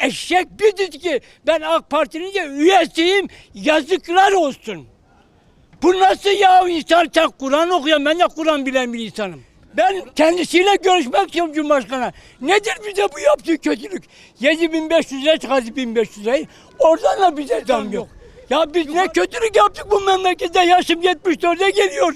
Eşek dedi ki ben AK Parti'nin de üyesiyim yazıklar olsun. Bu nasıl ya insan sen Kur'an okuyan ben de Kur'an bilen bir insanım. Ben kendisiyle görüşmek istiyorum Cumhurbaşkanı. Nedir bize bu yaptığı kötülük? 7500 lira çıkardı 1500 lirayı. Oradan da bize zam yok. Ya biz ne kötülük yaptık bu memlekette yaşım 74'e geliyor.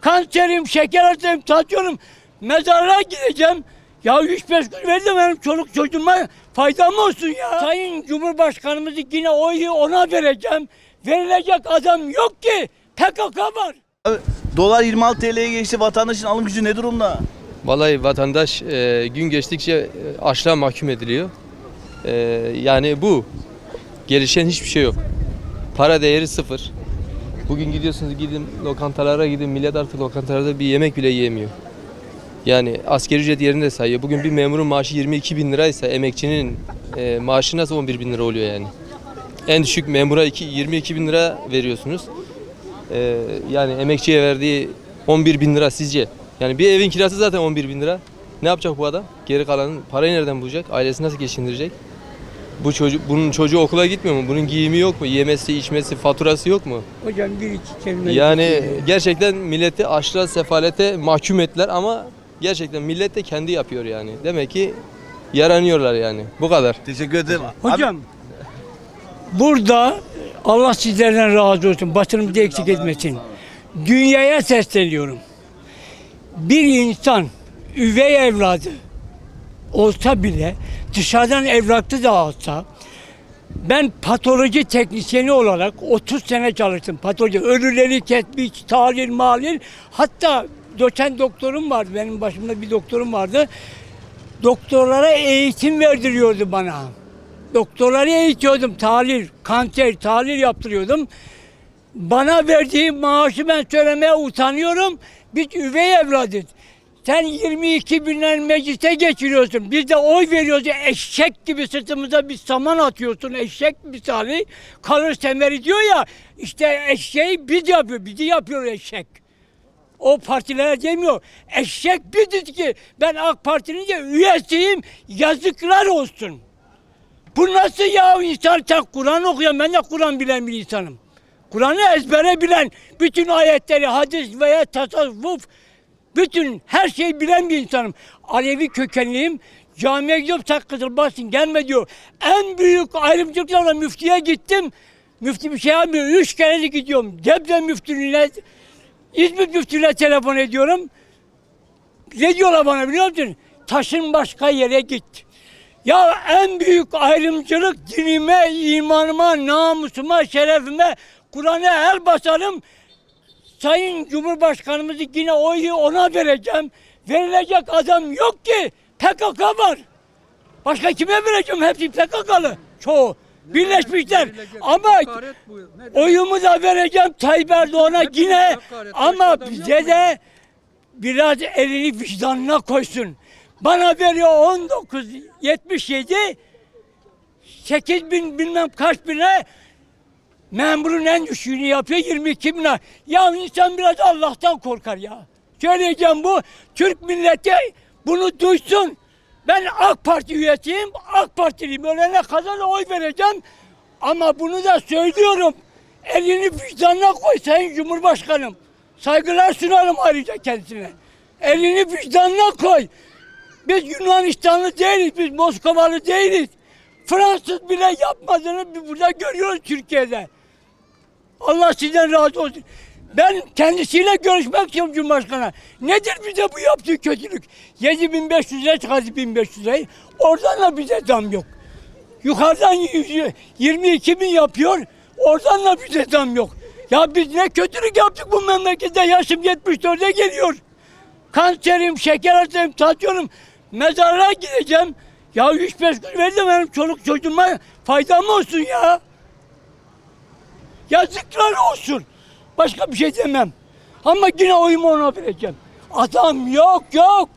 Kanserim, şeker hastayım, tansiyonum. Mezarlığa gideceğim. Ya 3-5 gün verdim benim çoluk çocuğuma faydam olsun ya. Sayın Cumhurbaşkanımızı yine oyu ona vereceğim. Verilecek adam yok ki. PKK var. Abi, Dolar 26 TL'ye geçti. Vatandaşın alım gücü ne durumda? Vallahi vatandaş e, gün geçtikçe e, açlığa mahkum ediliyor. E, yani bu. Gelişen hiçbir şey yok. Para değeri sıfır. Bugün gidiyorsunuz gidin lokantalara gidin millet artık lokantalarda bir yemek bile yiyemiyor. Yani askeri ücret yerinde sayıyor. Bugün bir memurun maaşı 22 bin liraysa emekçinin e, maaşı nasıl 11 bin lira oluyor yani. En düşük memura iki, 22 bin lira veriyorsunuz. E, yani emekçiye verdiği 11 bin lira sizce? Yani bir evin kirası zaten 11 bin lira. Ne yapacak bu adam? Geri kalanın parayı nereden bulacak? Ailesi nasıl geçindirecek? Bu çocuk, bunun çocuğu okula gitmiyor mu? Bunun giyimi yok mu? Yemesi, içmesi, faturası yok mu? Hocam bir iki kelime. Yani gerçekten milleti açlığa, sefalete mahkum ettiler ama gerçekten millet de kendi yapıyor yani. Demek ki yaranıyorlar yani. Bu kadar. Teşekkür ederim. Hocam burada Allah sizlerden razı olsun. Başınımızı eksik etmesin. Dünyaya sesleniyorum. Bir insan üvey evladı olsa bile dışarıdan evlatlı da alsa ben patoloji teknisyeni olarak 30 sene çalıştım. Patoloji, ölüleri kesmiş, tahlil, malil. Hatta doçent doktorum vardı. Benim başımda bir doktorum vardı. Doktorlara eğitim verdiriyordu bana. Doktorları eğitiyordum. Tahlil, kanser, tahlil yaptırıyordum. Bana verdiği maaşı ben söylemeye utanıyorum. Biz üvey evladız. Sen 22 binden meclise geçiriyorsun. Biz de oy veriyoruz. Eşek gibi sırtımıza bir saman atıyorsun. Eşek misali. Kalır semeri diyor ya. işte eşeği biz yapıyor. Bizi yapıyor eşek. O partilere demiyor. Eşek dedi ki ben AK Parti'nin de üyesiyim. Yazıklar olsun. Bu nasıl ya insan sen Kur'an okuyan ben de Kur'an bilen bir insanım. Kur'an'ı ezbere bilen, bütün ayetleri, hadis veya tasavvuf, bütün her şeyi bilen bir insanım. Alevi kökenliyim. Camiye gidiyorum tak kızılmasın gelme diyor. En büyük ayrımcılıklarla müftiye gittim. Müfti bir şey yapmıyor. Üç kere gidiyorum. Gebze müftülüğüne, İzmir müftülüğüne telefon ediyorum. Ne diyorlar bana biliyor musun? Taşın başka yere git. Ya en büyük ayrımcılık dinime, imanıma, namusuma, şerefime, Kur'an'a el basarım. Sayın Cumhurbaşkanımızı yine oyu ona vereceğim. Verilecek adam yok ki. PKK var. Başka kime vereceğim? Hepsi PKK'lı. Çoğu. Birleşmişler. Ama oyumu da vereceğim Tayyip Erdoğan'a yine. Ama bize de biraz elini vicdanına koysun. Bana veriyor 19 77 8 bin bilmem kaç bine memurun en düşüğünü yapıyor 22 bin lira. Ya insan biraz Allah'tan korkar ya. Söyleyeceğim bu Türk milleti bunu duysun. Ben AK Parti üyesiyim, AK Partiliyim. Ölene kadar da oy vereceğim. Ama bunu da söylüyorum. Elini vicdanına koy Sayın Cumhurbaşkanım. Saygılar sunarım ayrıca kendisine. Elini vicdanına koy. Biz Yunanistanlı değiliz, biz Moskovalı değiliz. Fransız bile yapmadığını burada görüyoruz Türkiye'de. Allah sizden razı olsun. Ben kendisiyle görüşmek istiyorum Cumhurbaşkanı. Nedir bize bu yaptığı kötülük? 7500 lira çıkardı 1500 lirayı. Oradan da bize zam yok. Yukarıdan 100 22 bin yapıyor. Oradan da bize zam yok. Ya biz ne kötülük yaptık bu memlekette. Yaşım 74'e geliyor. Kanserim, şeker hastayım, tansiyonum. Mezarlığa gideceğim. Ya 3-5 gün verdim benim çoluk çocuğuma faydam olsun ya. Yazıklar olsun. Başka bir şey demem. Ama yine oyumu ona vereceğim. Adam yok yok.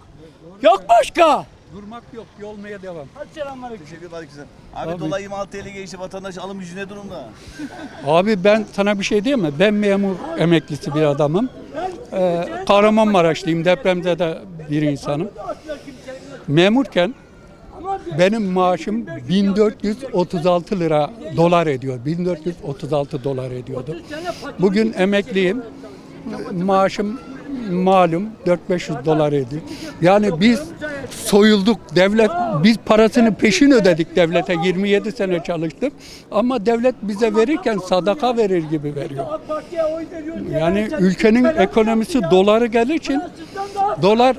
Yok başka. Durmak yok, yolmaya devam. Hadi selamünaleyküm. Teşekkür ederim. Abi, dolar 26 TL geçti. Vatandaş alım gücü ne durumda? Abi ben sana bir şey diyeyim mi? Ben memur emeklisi bir adamım. Ee, Kahramanmaraşlıyım, depremde de bir insanım. Memurken benim maaşım 1436 lira dolar ediyor. 1436 dolar ediyordu. Bugün emekliyim. Maaşım malum 4-500 dolar ediyor. Yani biz soyulduk. Devlet biz parasını peşin ödedik devlete. 27 sene çalıştım. Ama devlet bize verirken sadaka verir gibi veriyor. Yani ülkenin ekonomisi doları geldiği için dolar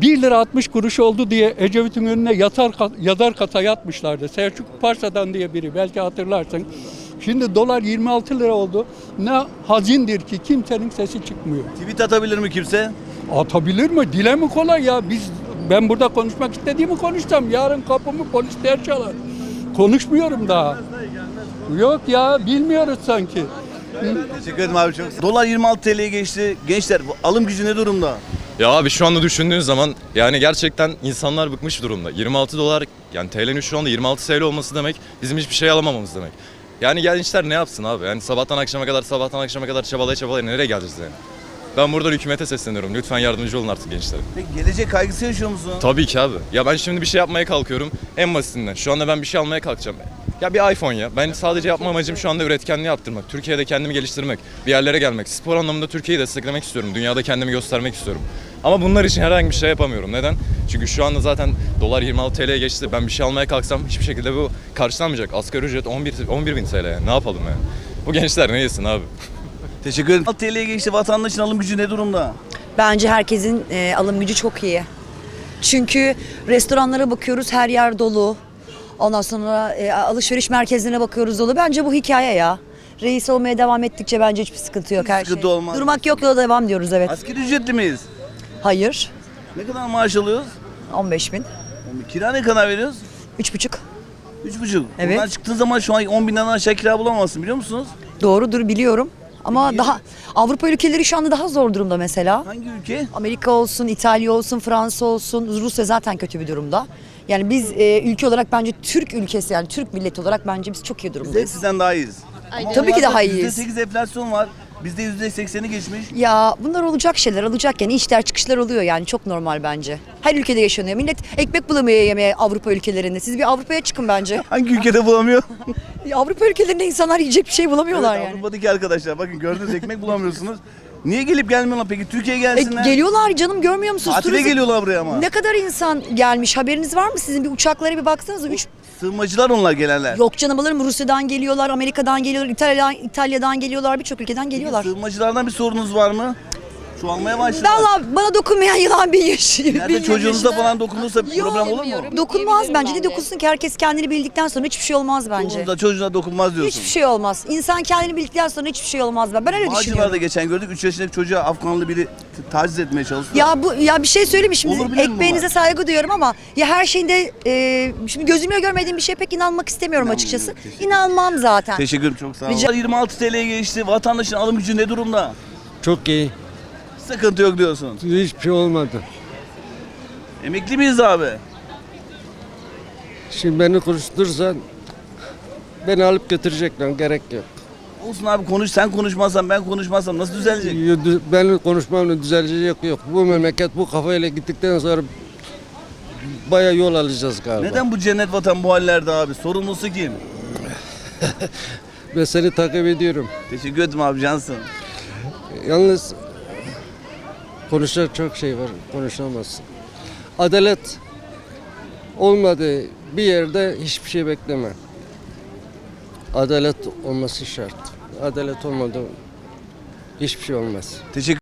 1 lira 60 kuruş oldu diye Ecevit'in önüne yatar yazar kata yatmışlardı. Selçuk Parsa'dan diye biri belki hatırlarsın. Şimdi dolar 26 lira oldu. Ne hazindir ki kimsenin sesi çıkmıyor. Tweet atabilir mi kimse? Atabilir mi? Dile mi kolay ya? Biz ben burada konuşmak istediğimi konuşsam yarın kapımı polisler çalar. Konuşmuyorum daha. Yok ya bilmiyoruz sanki. Teşekkür ederim abi çok. Dolar 26 TL'ye geçti. Gençler alım gücü ne durumda? Ya abi şu anda düşündüğün zaman yani gerçekten insanlar bıkmış durumda. 26 dolar yani TL'nin şu anda 26 TL olması demek bizim hiçbir şey alamamamız demek. Yani gençler ne yapsın abi? Yani sabahtan akşama kadar sabahtan akşama kadar çabalaya çabalaya nereye geleceğiz yani? Ben buradan hükümete sesleniyorum. Lütfen yardımcı olun artık gençlere. Peki gelecek kaygısı yaşıyor musun? Tabii ki abi. Ya ben şimdi bir şey yapmaya kalkıyorum. En basitinden. Şu anda ben bir şey almaya kalkacağım. Ya bir iPhone ya. Ben sadece yapma amacım şu anda üretkenliği arttırmak. Türkiye'de kendimi geliştirmek. Bir yerlere gelmek. Spor anlamında Türkiye'yi desteklemek istiyorum. Dünyada kendimi göstermek istiyorum. Ama bunlar için herhangi bir şey yapamıyorum. Neden? Çünkü şu anda zaten dolar 26 TL'ye geçti. Ben bir şey almaya kalksam hiçbir şekilde bu karşılanmayacak. Asgari ücret 11, 11 bin TL. yani. Ne yapalım yani? Bu gençler ne yesin abi? Teşekkür ederim. 26 TL'ye geçti. Vatandaşın alım gücü ne durumda? Bence herkesin e, alım gücü çok iyi. Çünkü restoranlara bakıyoruz her yer dolu. Ondan sonra e, alışveriş merkezlerine bakıyoruz dolu. Bence bu hikaye ya. Reis olmaya devam ettikçe bence hiçbir sıkıntı yok Hiç her sıkıntı şey. olmaz. Durmak yok yola devam diyoruz evet. Asgari ücretli miyiz? Hayır. Ne kadar maaş alıyoruz? 15 bin. Kira ne kadar veriyoruz? 3,5. 3,5. Evet. Bundan çıktığın zaman şu an 10 binden aşağı kira bulamazsın biliyor musunuz? Doğrudur biliyorum. Ama daha Avrupa ülkeleri şu anda daha zor durumda mesela. Hangi ülke? Amerika olsun, İtalya olsun, Fransa olsun, Rusya zaten kötü bir durumda. Yani biz e, ülke olarak bence Türk ülkesi yani Türk milleti olarak bence biz çok iyi Biz de durumdayız. sizden daha iyiyiz. Ama Tabii ki onlarda daha iyiyiz. %8 enflasyon var. Bizde %80'i geçmiş. Ya bunlar olacak şeyler olacak yani işler çıkışlar oluyor yani çok normal bence. Her ülkede yaşanıyor. Millet ekmek bulamıyor yemeye Avrupa ülkelerinde. Siz bir Avrupa'ya çıkın bence. Hangi ülkede bulamıyor? Ya Avrupa ülkelerinde insanlar yiyecek bir şey bulamıyorlar Evet, yani. Avrupa'daki arkadaşlar bakın gördünüz ekmek bulamıyorsunuz. Niye gelip gelmiyorlar peki? Türkiye'ye E, gelsinler. geliyorlar canım görmüyor musunuz? Tatile Turizm- geliyorlar buraya ama. Ne kadar insan gelmiş haberiniz var mı sizin? Bir uçaklara bir baksanıza. Üç... Sığınmacılar onlar gelenler. Yok canım alırım Rusya'dan geliyorlar, Amerika'dan geliyorlar, İtalya'dan, İtalya'dan geliyorlar, birçok ülkeden geliyorlar. Sığınmacılardan bir sorunuz var mı? Çoğalmaya başladı. Valla bana dokunmayan yılan bin yaşıyor. Nerede çocuğunuza falan dokunursa bir problem olur mu? Dokunmaz bence de dokunsun ki herkes kendini bildikten sonra hiçbir şey olmaz bence. Çocuğunuza çocuğuna dokunmaz diyorsun. Hiçbir şey olmaz. İnsan kendini bildikten sonra hiçbir şey olmaz ben. Ben öyle Bağcılar'da düşünüyorum. geçen gördük 3 yaşındaki çocuğa Afganlı biri t- taciz etmeye çalıştı. Ya bu ya bir şey söyleyeyim mi şimdi Olur bilir mi ekmeğinize bunlar? saygı duyuyorum ama ya her şeyinde e, şimdi gözümle görmediğim bir şeye pek inanmak istemiyorum açıkçası. İnanmam zaten. Teşekkür ederim çok sağ olun. Rica- 26 TL'ye geçti. Vatandaşın alım gücü ne durumda? Çok iyi. Sıkıntı yok diyorsun. Hiçbir şey olmadı. Emekli miyiz abi? Şimdi beni konuştursan beni alıp götürecekler. Gerek yok. Olsun abi konuş sen konuşmazsan ben konuşmazsam nasıl düzelecek? Benim konuşmamla düzelecek yok. Bu memleket bu kafayla gittikten sonra baya yol alacağız galiba. Neden bu cennet vatan bu hallerde abi? Sorumlusu kim? Ben seni takip ediyorum. Teşekkür ederim abi cansın. Yalnız konuşacak çok şey var. Konuşamazsın. Adalet olmadığı bir yerde hiçbir şey bekleme. Adalet olması şart. Adalet olmadı hiçbir şey olmaz. Teşekkür